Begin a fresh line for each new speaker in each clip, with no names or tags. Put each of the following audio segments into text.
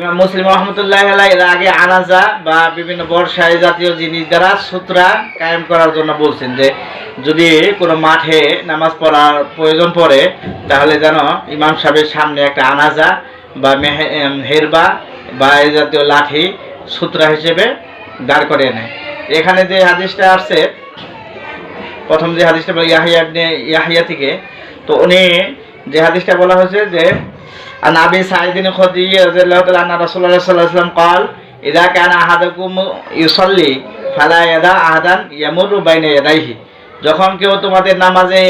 ইমাম মুসলিম রহমতুল্লাহ এর আগে আনাজা বা বিভিন্ন বর্ষায় জাতীয় জিনিস দ্বারা সূত্রা কায়েম করার জন্য বলছেন যে, যদি কোনো মাঠে নামাজ পড়ার প্রয়োজন পড়ে, তাহলে যেন ইমাম সাহেবের সামনে একটা আনাজা বা হেরবা বা এই জাতীয় লাঠি সূত্রা হিসেবে দাঁড় করে নেয়। এখানে যে হাদিসটা আসছে, প্রথম যে হাদিসটা ইয়াহিয়া ইয়াহিয়া থেকে, তো উনি যে হাদিসটা বলা হয়েছে যে عن ابي سعيد الخدري رضي الله تعالى عنه رسول الله صلى الله عليه وسلم قال اذا كان احدكم يصلي فلا يدع احدا يمر بين يديه যখন কেউ তোমাদের নামাজে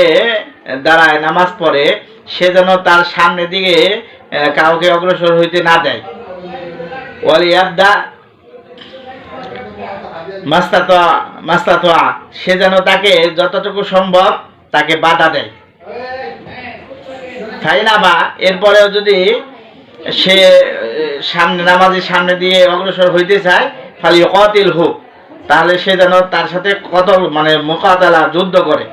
দাঁড়ায় নামাজ পড়ে সে যেন তার সামনের দিকে আহ, কাউকে অগ্রসর হইতে না দেয় ওয়ালিয়াবদা মাস্তাতোয়া মাস্তাতোয়া সে যেন তাকে যতটুকু সম্ভব তাকে বাধা দেয় তাই না বা, এরপরেও যদি সে সামনে নামাজের সামনে দিয়ে অগ্রসর হইতে চায়, ফালি কতিল হোক, তাহলে সে যেন তার সাথে কত মানে মোকাতালা যুদ্ধ করে।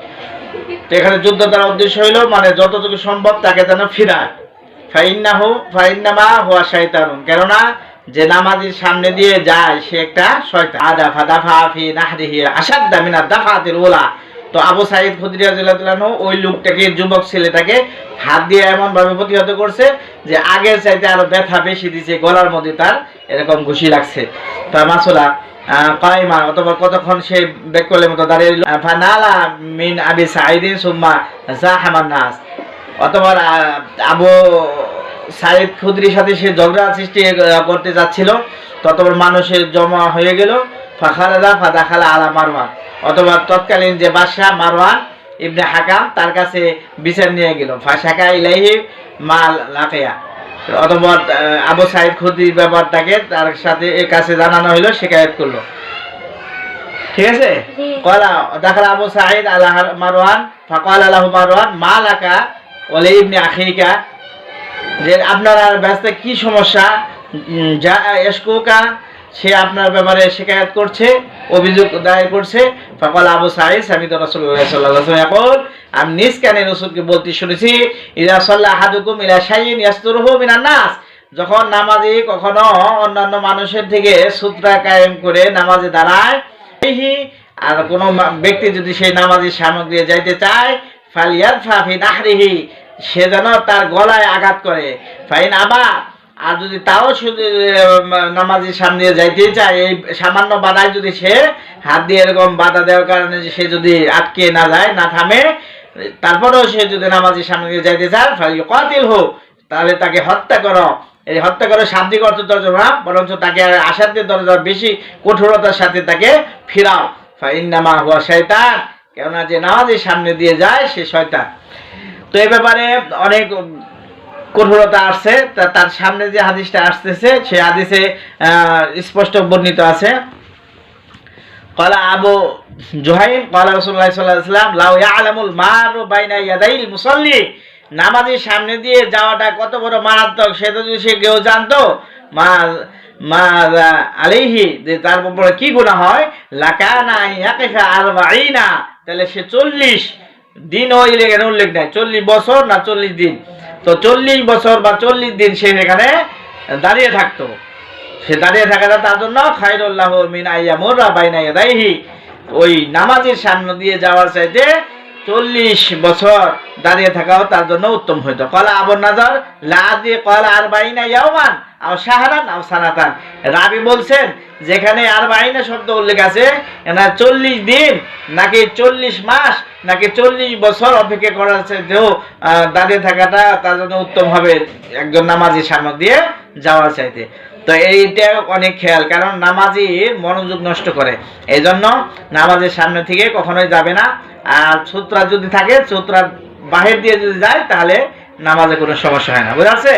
তো এখানে যুদ্ধ দ্বারা উদ্দেশ্য হইল মানে যতটুকু সম্ভব তাকে যেন ফিরায়। ফাইন্না হু ফাইন্নামা হুয়া শয়তানুন কেননা, যে নামাজির সামনে দিয়ে যায়, সে একটা শয়তান। আদা ফাদা ফাফি নাহরিহি ওলা তো আবু সাইদ খুদরি রাদিয়াল্লাহু ওই লোকটাকে, যুবক ছেলেটাকে হাত দিয়ে এমন ভাবে প্রতিহত করছে যে আগের চাইতে আরও ব্যথা বেশি দিছে, গলার মধ্যে তার এরকম ঘুষি লাগছে। তা মাসুলা অথবা কতক্ষণ সে মতো দাঁড়িয়ে সাইদিন সুম্মা নাস। অথবা আবু সাইদ খুদরির সাথে সে ঝগড়া সৃষ্টি করতে যাচ্ছিল, ততবার মানুষের জমা হয়ে গেল। ফাখালাদা ফাদাখালা আলা মারওয়ান। অথবা তৎকালীন যে বাদশাহ মারওয়ান ইবনে হাকাম তার কাছে বিচার নিয়ে গেল। ফাশাকা ইলাইহি মা লাকিয়া। অথবা আবু সাইদ খুদরির ব্যাপারটাকে তার সাথে এর কাছে জানানো হলো শিকায়ত করল। ঠিক আছে? কলা দেখাল আবু সাইদ আল্লাহ মারওয়ান ফাকাল মারওয়ান মা লাকা ওলে ইবনে আখিকা। যে আপনার ব্যস্ত কি সমস্যা? যা এসকোকা সে আপনার ব্যাপারে শিকায়ত করছে, অভিযোগ দায়ের করছে। ফকল আবু সাইদ আমি তো রসুল্লাহ সাল্লাহ এখন আমি নিজ কানে রসুলকে বলতে শুনেছি ইরা সাল্লাহ হাদুকুম ইলা শাইন ইয়াস্তুরহু মিনান নাস। যখন নামাজি কখনো অন্যান্য মানুষের থেকে সূত্রা কায়েম করে নামাজে দাঁড়ায় আর কোনো ব্যক্তি যদি সেই নামাজি সামগ্রী যাইতে চায় ফালিয়াদ ফাফি নাহরিহি সে যেন তার গলায় আঘাত করে। ফাইন আবা আর যদি তাও শুধু নামাজির সামনে যাইতে চায়, এই সামান্য বাধায় যদি সে হাত দিয়ে এরকম বাধা দেওয়ার কারণে সে যদি আটকে না যায়, না থামে, তারপরেও সে যদি নামাজির সামনে দিয়ে যাইতে চায় কাতিল হোক তাহলে তাকে হত্যা করো। এই হত্যা করে শাব্দিক অর্থ তর্জমা বরঞ্চ তাকে আসাদের দরজা বেশি কঠোরতার সাথে তাকে ফিরাও। ফাইন্নামা হুয়া শয়তান, কেননা যে নামাজের সামনে দিয়ে যায়, সে শয়তান। তো এই ব্যাপারে অনেক কঠোরতা আসছে তার সামনে যে হাদিসটা আসতেছে, সে হাদিসে স্পষ্ট বর্ণিত আছে। কলা আবু জোহাইম কলা রসুল্লাহ সাল্লাহাম লাউ আলামুল মার ও বাইনা ইয়াদাইল মুসল্লি। নামাজের সামনে দিয়ে যাওয়াটা কত বড় মারাত্মক, সে তো যদি সে কেউ জানতো, মা মা আলিহি যে তার উপরে কি গুণা হয়? লাকানা ইয়াকেফা আর বাইনা তাহলে সে চল্লিশ দিন ওই উল্লেখ নাই, চল্লিশ বছর না চল্লিশ দিন? তো চল্লিশ বছর বা চল্লিশ দিন সে এখানে দাঁড়িয়ে থাকতো। সে দাঁড়িয়ে থাকাটা তার জন্য খাইরুল্লাহ মিন আইয়ামুর বাইনা ইয়াদাইহি। ওই নামাজের সামনে দিয়ে যাওয়ার চাইতে চল্লিশ বছর দাঁড়িয়ে থাকাও তার জন্য উত্তম হইতো। কলা আবর নাজার, লা দিয়ে কলা আর বাইনা ইয়াওমান। আও সাহারান আও সানাতান। রাবি বলছেন যেখানে আর বাইনা শব্দ উল্লেখ আছে না চল্লিশ দিন নাকি চল্লিশ মাস নাকি চল্লিশ বছর অপেক্ষা করার চাইতেও আহ, দাঁড়িয়ে থাকাটা তার জন্য উত্তম হবে একজন নামাজির সামনে দিয়ে যাওয়ার চাইতে। তো এইটা অনেক খেয়াল কারণ নামাজির মনোযোগ নষ্ট করে। এই জন্য নামাজের সামনে থেকে কখনোই যাবে না। আর সূত্রা যদি থাকে সূত্রার বাহির দিয়ে যদি যায় তাহলে নামাজে কোনো সমস্যা হয় না। বুঝা আছে